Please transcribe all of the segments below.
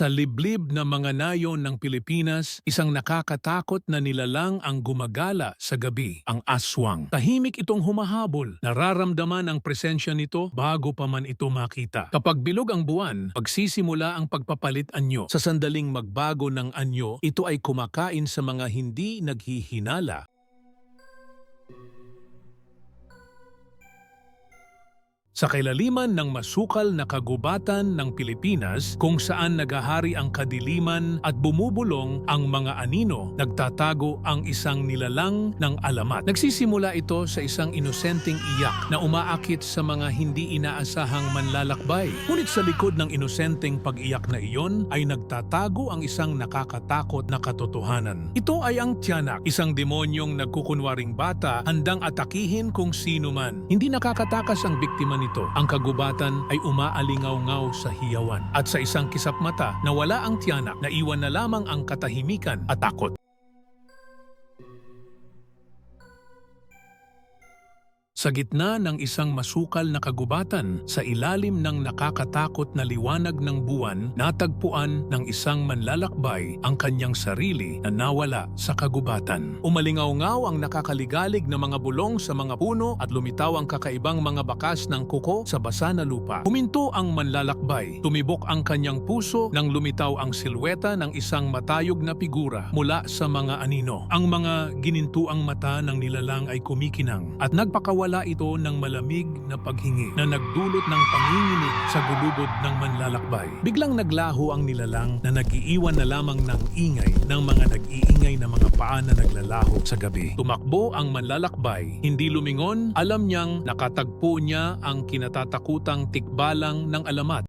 Sa liblib na mga nayon ng Pilipinas, isang nakakatakot na nilalang ang gumagala sa gabi, ang aswang. Tahimik itong humahabol. Nararamdaman ang presensya nito bago pa man ito makita. Kapag bilog ang buwan, pagsisimula ang pagpapalit anyo. Sa sandaling magbago ng anyo, ito ay kumakain sa mga hindi naghihinala. Sa kailaliman ng masukal na kagubatan ng Pilipinas kung saan nagahari ang kadiliman at bumubulong ang mga anino, nagtatago ang isang nilalang ng alamat. Nagsisimula ito sa isang inosenteng iyak na umaakit sa mga hindi inaasahang manlalakbay. Ngunit sa likod ng inosenteng pag-iyak na iyon ay nagtatago ang isang nakakatakot na katotohanan. Ito ay ang tiyanak, isang demonyong nagkukunwaring bata handang atakihin kung sino man. Hindi nakakatakas ang biktima nito. Ang kagubatan ay umaalingaw-ngaw sa hiyawan. At sa isang kisap mata na wala ang tiyanak, naiwan na lamang ang katahimikan at takot. Sa gitna ng isang masukal na kagubatan, sa ilalim ng nakakatakot na liwanag ng buwan, natagpuan ng isang manlalakbay ang kanyang sarili na nawala sa kagubatan. Umalingaw-ngaw ang nakakaligalig na mga bulong sa mga puno at lumitaw ang kakaibang mga bakas ng kuko sa basa na lupa. Huminto ang manlalakbay, tumibok ang kanyang puso nang lumitaw ang silweta ng isang matayog na figura mula sa mga anino. Ang mga ginintuang mata ng nilalang ay kumikinang at nagpakawala ito ng malamig na paghingi na nagdulot ng panginginig sa gulubod ng manlalakbay. Biglang naglaho ang nilalang na nagiiwan na lamang ng ingay ng mga nag-iingay na mga paa na naglalaho sa gabi. Tumakbo ang manlalakbay, hindi lumingon, alam niyang nakatagpo niya ang kinatatakutang tikbalang ng alamat.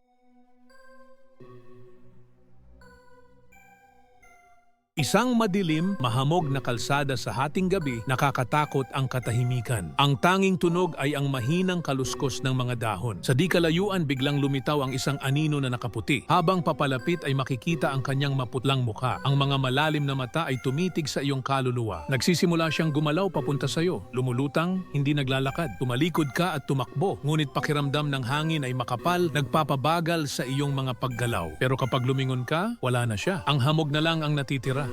Isang madilim, mahamog na kalsada sa hating gabi, nakakatakot ang katahimikan. Ang tanging tunog ay ang mahinang kaluskos ng mga dahon. Sa di kalayuan, biglang lumitaw ang isang anino na nakaputi. Habang papalapit ay makikita ang kanyang maputlang mukha. Ang mga malalim na mata ay tumitig sa iyong kaluluwa. Nagsisimula siyang gumalaw papunta sa iyo. Lumulutang, hindi naglalakad. Tumalikod ka at tumakbo. Ngunit pakiramdam ng hangin ay makapal, nagpapabagal sa iyong mga paggalaw. Pero kapag lumingon ka, wala na siya. Ang hamog na lang ang natitira.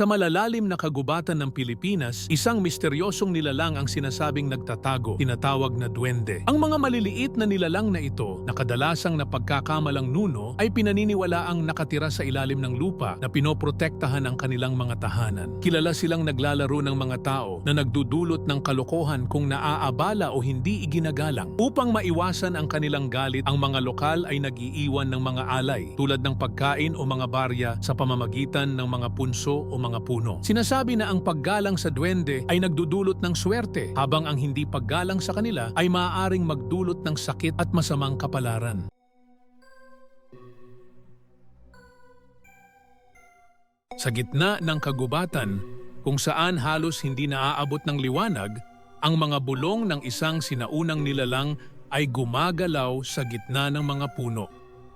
Sa malalalim na kagubatan ng Pilipinas, isang misteryosong nilalang ang sinasabing nagtatago, tinatawag na duwende. Ang mga maliliit na nilalang na ito, na kadalasang napagkakamalang nuno, ay pinaniniwalaang nakatira sa ilalim ng lupa na pinoprotektahan ang kanilang mga tahanan. Kilala silang naglalaro ng mga tao na nagdudulot ng kalokohan kung naaabala o hindi iginagalang. Upang maiwasan ang kanilang galit, ang mga lokal ay nag-iiwan ng mga alay tulad ng pagkain o mga barya sa pamamagitan ng mga punso o mga puno. Sinasabi na ang paggalang sa duwende ay nagdudulot ng swerte, habang ang hindi paggalang sa kanila ay maaaring magdulot ng sakit at masamang kapalaran. Sa gitna ng kagubatan, kung saan halos hindi naaabot ng liwanag, ang mga bulong ng isang sinaunang nilalang ay gumagalaw sa gitna ng mga puno.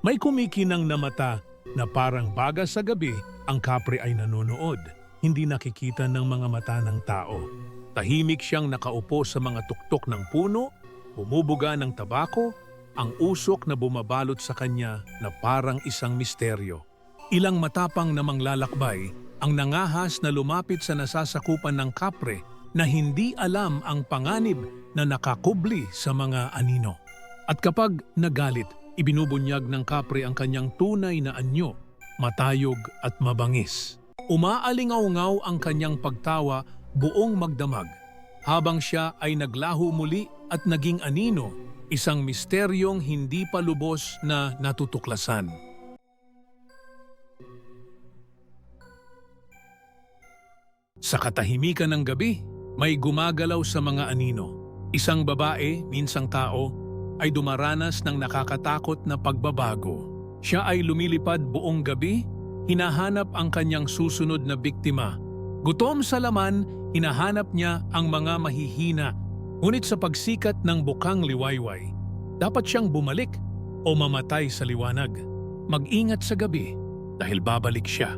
May kumikinang na mata na parang baga sa gabi, ang kapre ay nanonood, hindi nakikita ng mga mata ng tao. Tahimik siyang nakaupo sa mga tuktok ng puno, bumubuga ng tabako, ang usok na bumabalot sa kanya na parang isang misteryo. Ilang matapang na manglalakbay ang nangahas na lumapit sa nasasakupan ng kapre na hindi alam ang panganib na nakakubli sa mga anino. At kapag nagalit, ibinubunyag ng kapre ang kanyang tunay na anyo, matayog at mabangis. Umaalingaw-ngaw ang kanyang pagtawa buong magdamag, habang siya ay naglaho muli at naging anino, isang misteryong hindi pa lubos na natutuklasan. Sa katahimikan ng gabi, may gumagalaw sa mga anino. Isang babae, minsang tao, ay dumaranas ng nakakatakot na pagbabago. Siya ay lumilipad buong gabi, hinahanap ang kanyang susunod na biktima. Gutom sa laman, hinahanap niya ang mga mahihina. Ngunit sa pagsikat ng bukang liwayway, dapat siyang bumalik o mamatay sa liwanag. Mag-ingat sa gabi dahil babalik siya.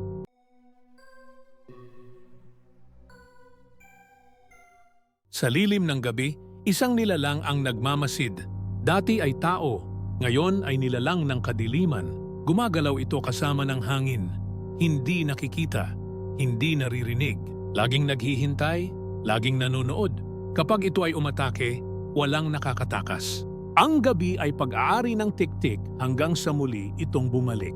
Sa lilim ng gabi, isang nilalang ang nagmamasid Dati ay tao, ngayon ay nilalang ng kadiliman. Gumagalaw ito kasama ng hangin. Hindi nakikita, hindi naririnig. Laging naghihintay, laging nanonood. Kapag ito ay umatake, walang nakakatakas. Ang gabi ay pag-aari ng tiktik hanggang sa muli itong bumalik.